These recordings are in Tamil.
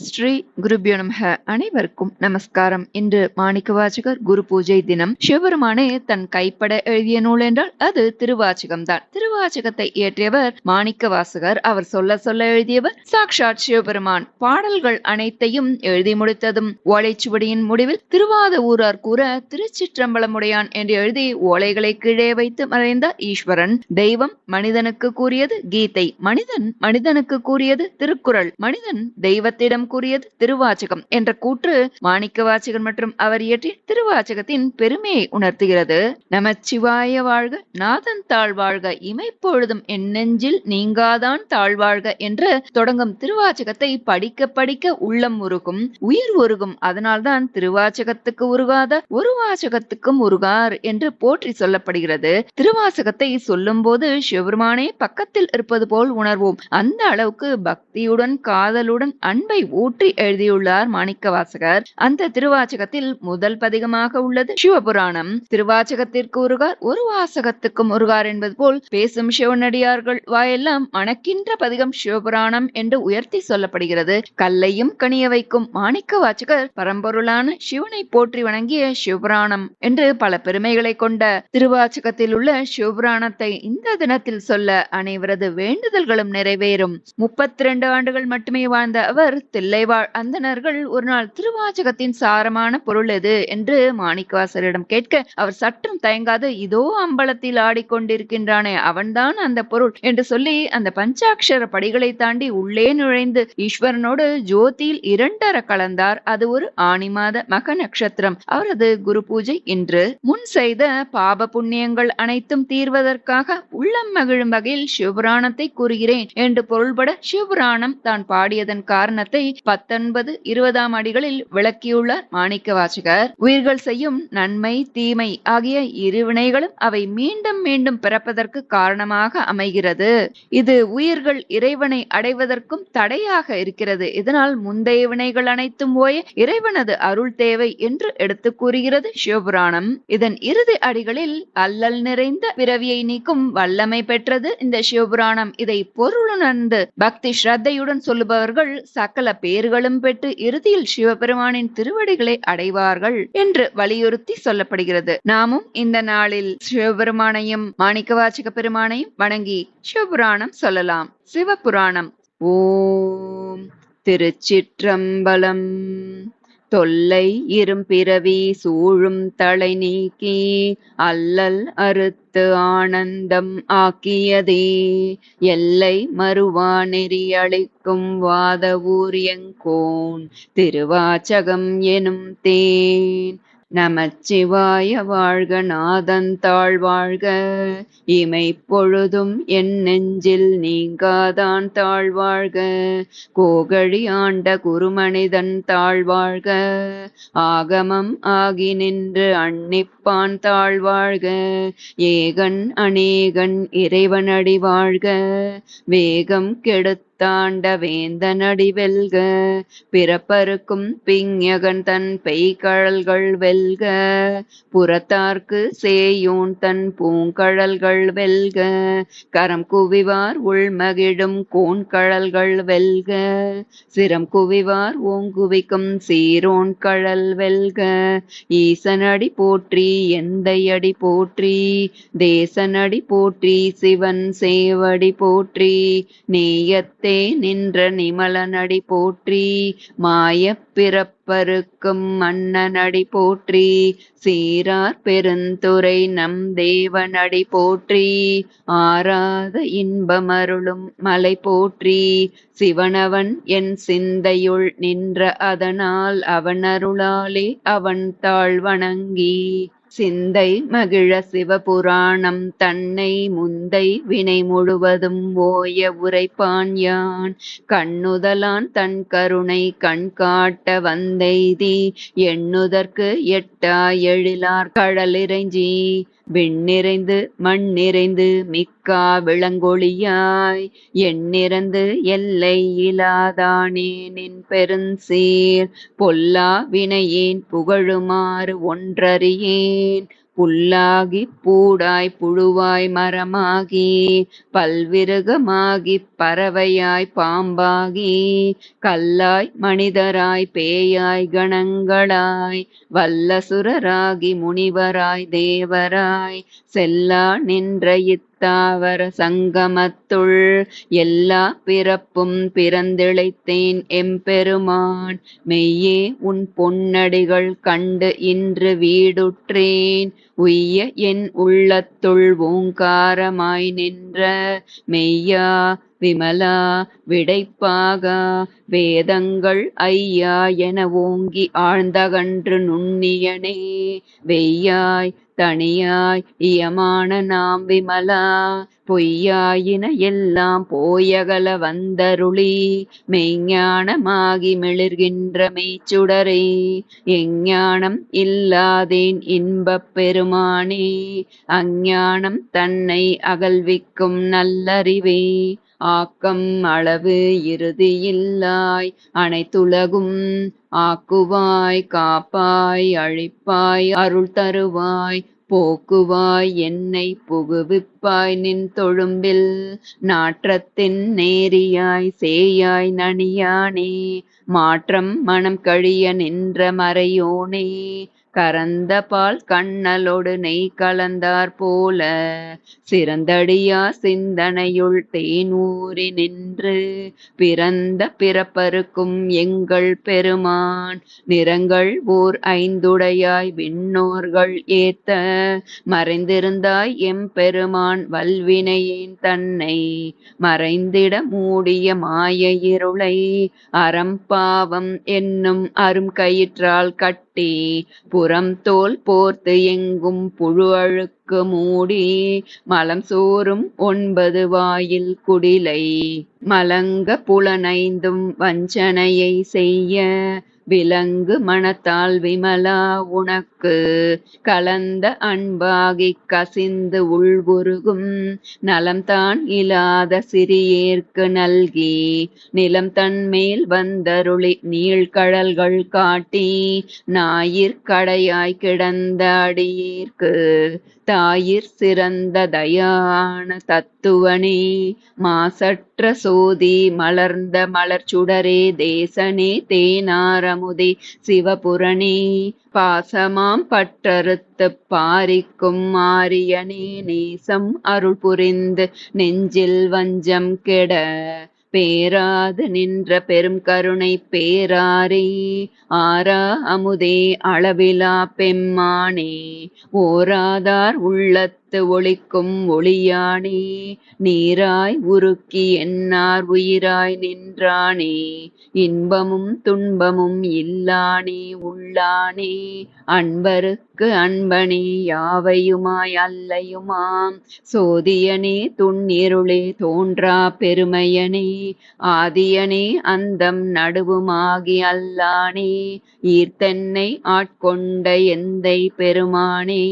ஸ்ரீ குருபியோ நமக. அனைவருக்கும் நமஸ்காரம். இன்று மாணிக்க வாசகர் குரு பூஜை தினம். சிவபெருமானே தன் கைப்பட எழுதிய நூல் என்றால் அது திருவாச்சகம் தான் திருவாச்சகத்தை இயற்றியவர் மாணிக்க வாசகர் அவர் சொல்ல சொல்ல எழுதியவர் சாக்ஷாத் சிவபெருமான். பாடல்கள் அனைத்தையும் எழுதி முடித்ததும் ஓலைச்சுவடியின் முடிவில் திருவாத ஊரார் கூற திருச்சிற்றம்பலமுடையான் என்று எழுதி ஓலைகளை கீழே வைத்து மறைந்த ஈஸ்வரன். தெய்வம் மனிதனுக்கு கூறியது கீதை. மனிதன் மனிதனுக்கு கூறியது திருக்குறள். மனிதன் தெய்வத்திடம் கூறியது திருவாச்சகம் என்ற கூற்று மாணிக்க வாச்சகன் மற்றும் அவர் இயற்றிய திருவாச்சகத்தின் பெருமையை உணர்த்துகிறது. நமச்சிவாய வாழ்க நாதன் தாழ்வாழ்க இமைப்பொழுதும் என் நெஞ்சில் நீங்காதான் தாழ்வாழ்க என்று தொடங்கும் திருவாச்சகத்தை படிக்க படிக்க உள்ளம் உருகும் உயிர் உருகும். அதனால்தான் திருவாச்சகத்துக்கு உருகாத ஒரு வாசகத்துக்கும் உருகார் என்று போற்றி சொல்லப்படுகிறது. திருவாசகத்தை சொல்லும் போது சிவபெருமானே பக்கத்தில் இருப்பது போல் உணர்வோம். அந்த அளவுக்கு பக்தியுடன் காதலுடன் அன்பை ஊற்றி எழுதியுள்ளார் மாணிக்க வாசகர் அந்த திருவாச்சகத்தில் முதல் பதிகமாக உள்ளது. சிவபுராணம். திருவாச்சகத்திற்கு ஒருகார் ஒரு வாசகத்துக்கும் ஒருகார் என்பது போல் பேசும் சிவனடியார்கள் வாயெல்லாம் மணக்கின்ற பதிகம் சிவபுராணம் என்று உயர்த்தி சொல்லப்படுகிறது. கல்லையும் கனிய வைக்கும் மாணிக்க வாச்சகர் பரம்பொருளான சிவனை போற்றி வணங்கிய சிவபுராணம் என்று பல பெருமைகளை கொண்ட திருவாச்சகத்தில் உள்ள சிவபுராணத்தை இந்த தினத்தில் சொல்ல அனைவரது வேண்டுதல்களும் நிறைவேறும். முப்பத்தி ரெண்டு ஆண்டுகள் மட்டுமே வாழ்ந்த அவர் தில்லைவாழ் அந்தணர்கள் ஒரு நாள் திருவாச்சகத்தின் சாரமான பொருள் எது? என்று மாணிக்கவாசரிடம் கேட்க அவர் சற்றும் தயங்காது இதோ அம்பலத்தில் ஆடிக்கொண்டிருக்கின்றானே அவன்தான் அந்த பொருள் என்று சொல்லி அந்த பஞ்சாட்சர படிகளை தாண்டி உள்ளே நுழைந்து ஈஸ்வரனோடு ஜோதியில் இரண்டர கலந்தார். அது ஒரு ஆணி மாத மக நட்சத்திரம். அவரது குரு பூஜை இன்று. முன் செய்த பாப புண்ணியங்கள் அனைத்தும் தீர்வதற்காக உள்ளம் மகிழும் வகையில் சிவபுராணத்தை கூறுகிறேன் என்று பொருள்பட சிவபுராணம் தான் பாடியதன் காரணத்தை பத்தொன்பது இருபதாம் அடிகளில் விளக்கியுள்ளார் மாணிக்க வாசகர் உயிர்கள் செய்யும் நன்மை தீமை ஆகிய இருவினைகளும் அவை மீண்டும் மீண்டும் பிறப்பதற்கு காரணமாக அமைகிறது. இது உயிர்கள் இறைவனை அடைவதற்கும் தடையாக இருக்கிறது. இதனால் முந்தைய வினைகள் அனைத்தும் போய இறைவனது அருள் தேவை என்று எடுத்து கூறுகிறது சிவபுராணம். இதன் இறுதி அடிகளில் அல்லல் நிறைந்த பிறவியை நீக்கும் வல்லமை பெற்றது இந்த சிவபுராணம். இதை பொருளுணர்ந்து பக்தி ஸ்ரத்தையுடன் சொல்லுபவர்கள் சகல பேர்களும் பெற்று இறுதியில் சிவபெருமானின் திருவடிகளை அடைவார்கள் என்று வலியுறுத்தி சொல்லப்படுகிறது. நாமும் இந்த நாளில் சிவபெருமானையும் மாணிக்கவாச்சக பெருமானையும் வணங்கி சிவபுராணம் சொல்லலாம். சிவபுராணம். ஓம் திருச்சிற்றம்பலம். தொல்லை இரும்பிறவி சூழும் தலை நீக்கி அல்லல் அறுத்து ஆனந்தம் ஆக்கியதே. எல்லை மறுவா நெறியளிக்கும் வாத ஊரியங்கோன் திருவாச்சகம் எனும் தேன். நமச்சிவாய வாழ்க நாதன் வாழ்க. இமை பொழுதும் என் நெஞ்சில் நீங்காதான் தாழ்வாழ்க கோகழி ஆண்ட குருமனிதன் தாழ்வாழ்க ஆகமம் ஆகி நின்று அன்னிப்பான் தாழ்வாழ்க ஏகன் அநேகன் இறைவனடி வாழ்க. வேகம் கெடுத்த தாண்ட வேந்தனடி வெல்க பிறப்பருக்கும் பிஞகன் தன் பெய்கழல்கள் வெல்க புறத்தார்க்கு சேயூன் தன் பூங்கழல்கள் வெல்க கரம் குவிவார் உள்மகிழும் கோண்கழல்கள் வெல்க சிரம் குவிவார் ஓங்குவிக்கும் சீரோன் கழல் வெல்க ஈசனடி போற்றி எந்தையடி போற்றி தேசனடி போற்றி சிவன் சேவடி போற்றி நேயத் தே நின்ற நிமலனடி போற்றி மாயப் பிறப்பருக்கும் மன்னனடி போற்றி சீரார் பெருந்துரை நம் தேவனடி போற்றி ஆராத இன்பமருளும் மலை போற்றி சிவனவன் என் சிந்தையுள் நின்ற அதனால் அவனருளாலே அவன் தாழ் வணங்கி சிந்தை மகிழ சிவபுராணம் தன்னை முந்தை வினை முழுவதும் ஓய உரைப்பான் யான். கண்ணுதலான் தன் கருணை கண் காட்ட வந்தெய்தி எண்ணுதற்கு எட்டா எழிலார் கடலிறைஞ்சி. விண் நிறைந்து மண் நிறைந்து மிக்கா விளங்கொழியாய். எண் நிறந்து எல்லை இலாதானே நின் பெருஞ்சீர். பொல்லா வினையேன் புகழுமாறு ஒன்றறியேன். புல்லாகி பூடாய் புழுவாய் மரமாகி பல்விருகமாகிப் பறவையாய் பாம்பாகி கல்லாய் மனிதராய் பேயாய் கணங்களாய் வல்லசுரராகி முனிவராய் தேவராய் செல்லா நின்ற தாவர சங்கமத்துள் எல்லா பிறப்பும் பிறந்திழைத்தேன் எம்பெருமான். மெய்யே உன் பொன்னடிகள் கண்டு இன்று வீடுற்றேன். உய்ய என் உள்ளத்துள் ஓங்காரமாய் நின்ற மெய்யா விமலா விடைப்பாகா வேதங்கள் ஐயா என ஓங்கி ஆழ்ந்தகன்று நுண்ணியனே. வெய்யாய் தனியாய் இயமான நாம் விமலா பொய்யாயின எல்லாம் போயகல வந்தருளி. மெய்ஞானமாகி மிளிர்கின்ற மெய்ச்சுடரே எஞ்ஞானம் இல்லாதேன் இன்பப் பெருமானே. அஞ்ஞானம் தன்னை அகல்விக்கும் நல்லறிவே ஆக்கம் அளவு இறுதியில்லாய் அனைத்துலகும் ஆக்குவாய் காப்பாய் அழிப்பாய் அருள் தருவாய் போக்குவாய் என்னை புகுவிப்பாய் நின் தொழும்பில். நாற்றத்தின் நேரியாய் சேயாய் நனியானே மாற்றம் மனம் கழிய நின்ற மறையோனே கரந்த பால் கண்ணலோடு நெய் கலந்தார் போல சிறந்தடியா சிந்தனையுள் தேனூறி நின்று பிறந்த பிறப்பருக்கும் எங்கள் பெருமான் நிறங்கள் ஓர் ஐந்துடையாய் விண்ணோர்கள் ஏத்த மறைந்திருந்தாய் எம் பெருமான் வல்வினையேன் தன்னை மறைந்திட மூடிய மாய இருளை அறம்பாவம் என்னும் அரும் கயிற்றால் கட்டி புறம் தோல் போர்த்து எங்கும் புழு அழுக்கு மூடி மலம் சோறும் ஒன்பது வாயில் குடிலை மலங்க புலனைந்தும் வஞ்சனையை செய்ய விலங்கு மனத்தால் விமலா உனக்கு. கலந்த அன்பாகிக் கசிந்து உள்வுருகும் நலம்தான் இலாத சிறியேற்கு நல்கி. நிலம் தன்மேல் வந்தருளி நீழ்கடல்கள் காட்டி ஞாயிற்கடையாய் கிடந்த அடியேற்கு. தாயிற் சிறந்த தயான தத்துவனே மாசற்ற சோதி மலர்ந்த மலர் சுடரே தேசனே தேனாரமுதே சிவபுரணே பாசமாம் பற்றறுத்து பாரிக்கும் மாரியனே நேசம் அருள் புரிந்து நெஞ்சில் வஞ்சம் கெட பேராது நின்ற பெரும் கருணை பேராரே ஆரா அமுதே அளவிலா பெம்மானே ஓராதார் உள்ளத்து ஒளிக்கும் ஒளியானே நீராய் உருக்கி என்னார் உயிராய் நின்றானே இன்பமும் துன்பமும் இல்லானே உள்ளானே அன்பருக்கு அன்பனே யாவையுமாய் அல்லையுமாம் சோதியனே துண்ணிருளே தோன்றா பெருமையனே ஆதியனே அந்தம் நடுவுமாகி அல்லானே ஈர்த்தென்னை ஆட்கொண்ட எந்தை பெருமானே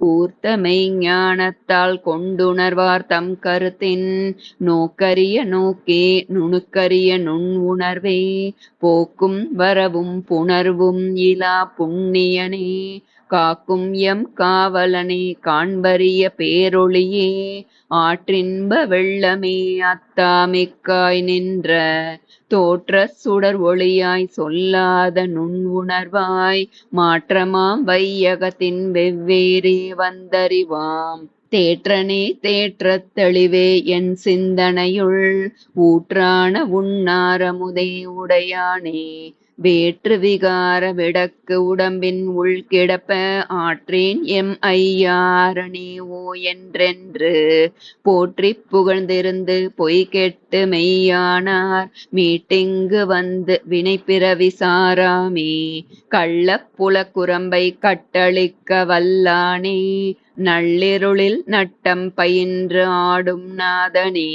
கூர்த்த மெய்ஞானத்தால் கொண்டுணர்வார் தம் கருத்தின் நோக்கரிய நோக்கே நுணுக்கரிய நுண் உணர்வே போக்கும் வரவும் புணர்வும் இலா புண்ணியனே காக்கும் எம் காவலனே காண்பறிய பேரொளியே ஆற்றின்ப வெள்ளமே அத்தாமிக்காய் நின்ற தோற்ற சுடர் ஒளியாய் சொல்லாத நுண் உணர்வாய் மாற்றமாம் வையகத்தின் வெவ்வேறே வந்தறிவாம். தேற்றனே தேற்றத் தெளிவே என் சிந்தனையுள் ஊற்றான உன்னாரமுதே உடையானே வேற்று விகார விடக்கு உடம்பின் உள் கிடப்ப ஆற்றேன் எம் ஐயாரணே ஓ என்றென்று. போற்றிப் புகழ்ந்திருந்து பொய் கெட்டு மெய்யானார். மீட்டிங்கு வந்து வினைப்பிறவி சாராமே. கள்ளப்புல குரம்பை கட்டளிக்க வல்லானே. நள்ளிருளில் நட்டம் பயின்று ஆடும் நாதனே.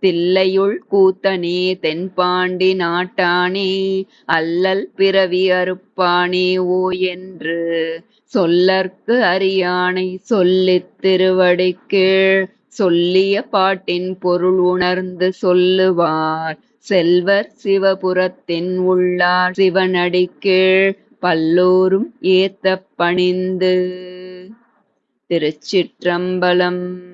தில்லையுள் கூத்தனே தென்பாண்டி நாட்டானே அல்லல் பிறவி அறுப்பானே ஓ என்று சொல்லற்கு அறியானை சொல்லித் திருவடிக்கீழ் சொல்லிய பாட்டின் பொருள் உணர்ந்து சொல்லுவார். செல்வர் சிவபுரத்தின் உள்ளார் சிவனடிக்கீழ் பல்லோரும் ஏத்த பணிந்து. திருச்சிற்றம்பலம்